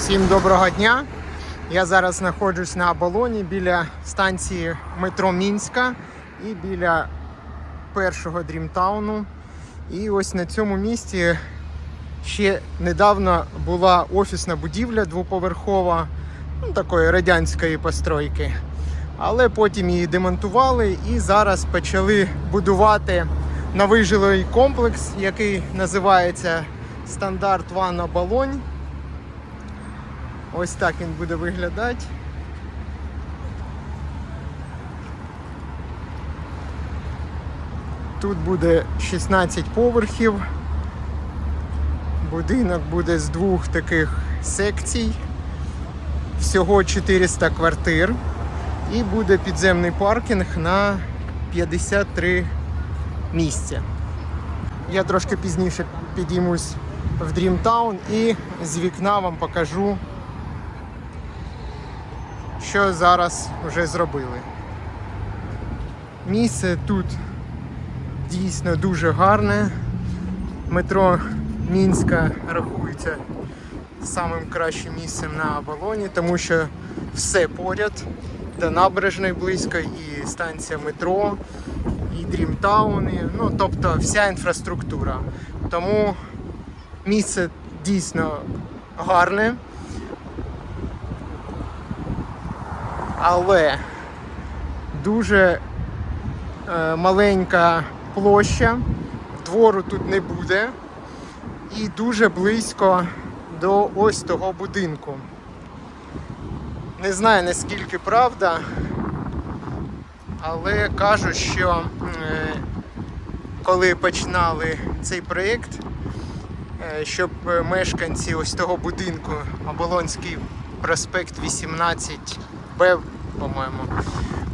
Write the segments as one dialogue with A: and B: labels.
A: Всім доброго дня. Я зараз знаходжусь на оболоні біля станції метро Мінська і біля першого дрімтауну. І ось на цьому місці ще недавно була офісна будівля двоповерхова, ну, такої радянської постройки. Але потім її демонтували і зараз почали будувати новий жилий комплекс, який називається Стандарт Ван Оболонь. Ось так він буде виглядати. Тут буде 16 поверхів. Будинок буде з двох таких секцій. Всього 400 квартир. І буде підземний паркінг на 53 місця. Я трошки пізніше підіймусь в Дрімтаун і з вікна вам покажу що зараз вже зробили. Місце тут дійсно дуже гарне. Метро Мінська рахується самим кращим місцем на оболоні, тому що все поряд, до набережної близько, і станція метро, і дрімтауни, ну тобто вся інфраструктура. Тому місце дійсно гарне. Але дуже е, маленька площа, двору тут не буде, і дуже близько до ось того будинку. Не знаю наскільки правда, але кажуть, що е, коли починали цей проєкт, е, щоб мешканці ось того будинку Оболонський проспект 18 Б, по-моєму,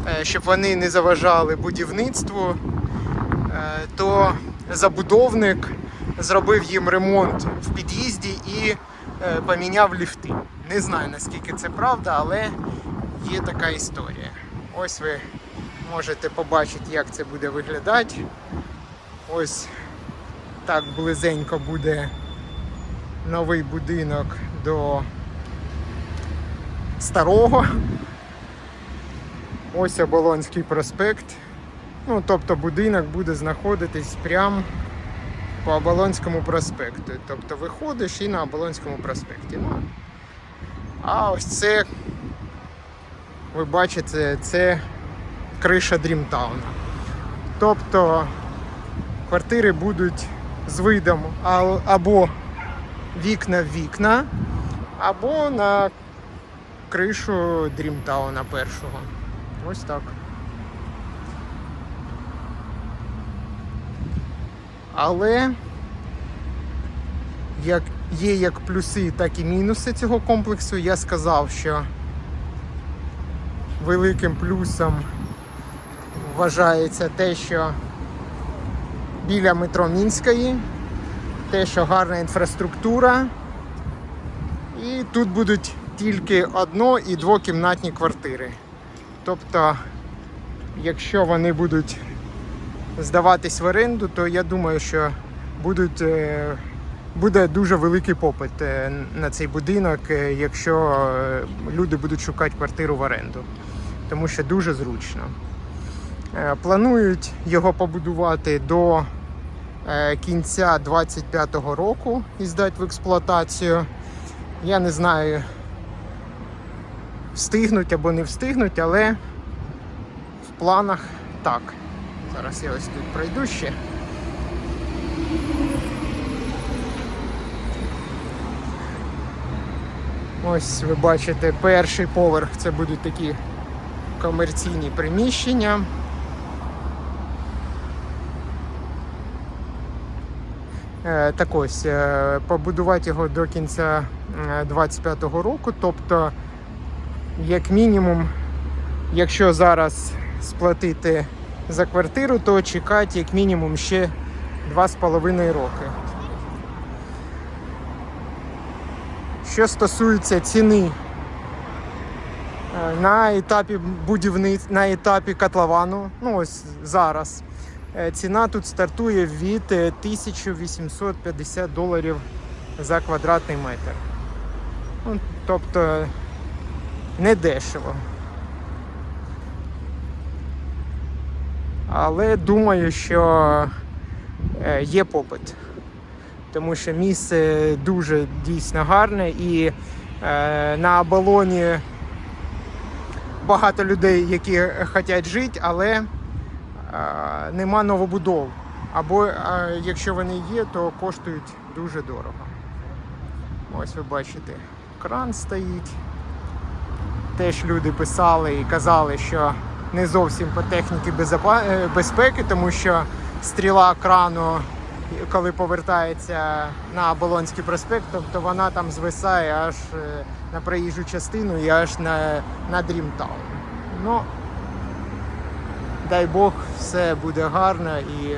A: е, щоб вони не заважали будівництву, е, то забудовник зробив їм ремонт в під'їзді і е, поміняв ліфти. Не знаю наскільки це правда, але є така історія. Ось ви можете побачити, як це буде виглядати. Ось так близенько буде новий будинок до старого. Ось Оболонський проспект. Ну, тобто будинок буде знаходитись прямо по Оболонському проспекту. Тобто виходиш і на Оболонському проспекті. Ну, а ось це, ви бачите, це криша Дрімтауна. Тобто квартири будуть з видом або вікна в вікна, або на кришу Дрімтауна першого. Ось так. Але як є як плюси, так і мінуси цього комплексу. Я сказав, що великим плюсом вважається те, що біля метро Мінської, те, що гарна інфраструктура, і тут будуть тільки одно- і двокімнатні квартири. Тобто, якщо вони будуть здаватись в оренду, то я думаю, що будуть, е, буде дуже великий попит е, на цей будинок, е, якщо люди будуть шукати квартиру в оренду, тому що дуже зручно. Планують його побудувати до кінця 2025 року і здати в експлуатацію. Я не знаю, встигнуть або не встигнуть, але в планах так. Зараз я ось тут пройду ще. Ось ви бачите, перший поверх це будуть такі комерційні приміщення. Е, Так ось, е, побудувати його до кінця 2025 року, тобто як мінімум, якщо зараз сплатити за квартиру, то чекати як мінімум ще 2,5 роки. Що стосується ціни е, на етапі будівництва, на етапі котловану, ну ось зараз, е, ціна тут стартує від е, 1850 доларів за квадратний метр. Ну, тобто не дешево. Але думаю, що е, є попит. Тому що місце дуже дійсно гарне і е, на оболоні багато людей, які хочуть жити, але е, нема новобудов. Або якщо вони є, то коштують дуже дорого. Ось ви бачите, кран стоїть. Теж люди писали і казали, що не зовсім по техніці е, безпеки, тому що стріла крану, коли повертається на Оболонський проспект, тобто вона там звисає аж е, на проїжджу частину і аж на, на Дрімтаун. Ну, дай Бог, все буде гарно і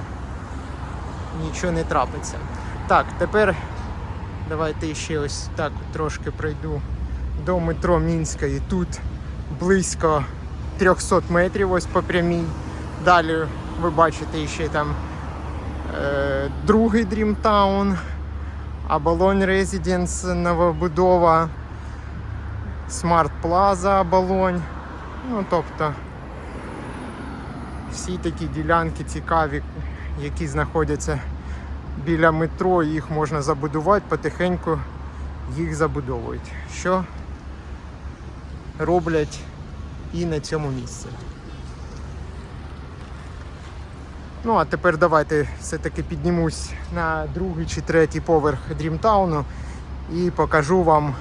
A: нічого не трапиться. Так, тепер давайте ще ось так трошки пройду до метро Мінська і тут близько 300 метрів ось по прямій. Далі ви бачите ще там е, другий Дрімтаун, Абалонь Резиденс, новобудова, Смарт Плаза Абалонь. Ну, тобто всі такі ділянки цікаві, які знаходяться біля метро, їх можна забудувати, потихеньку їх забудовують. Що роблять і на цьому місці. Ну, а тепер давайте все-таки піднімусь на другий чи третій поверх Дрімтауну і покажу вам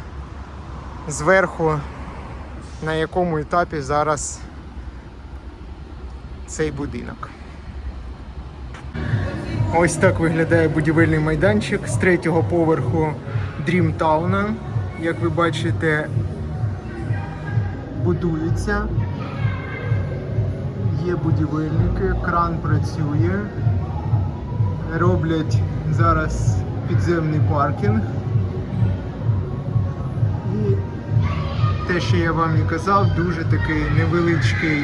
A: зверху, на якому етапі зараз цей будинок. Ось так виглядає будівельний майданчик з третього поверху Дрімтауна. Як ви бачите, будується. Є будівельники, кран працює. Роблять зараз підземний паркінг. І те, що я вам і казав, дуже такий невеличкий,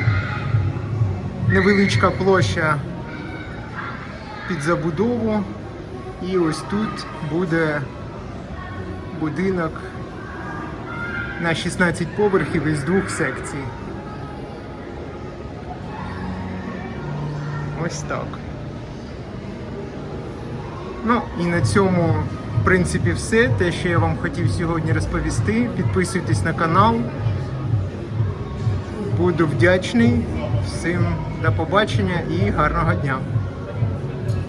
A: невеличка площа під забудову. І ось тут буде будинок на 16 поверхів із двох секцій. Ось так. Ну і на цьому, в принципі, все. Те, що я вам хотів сьогодні розповісти. Підписуйтесь на канал. Буду вдячний. Всім до побачення і гарного дня.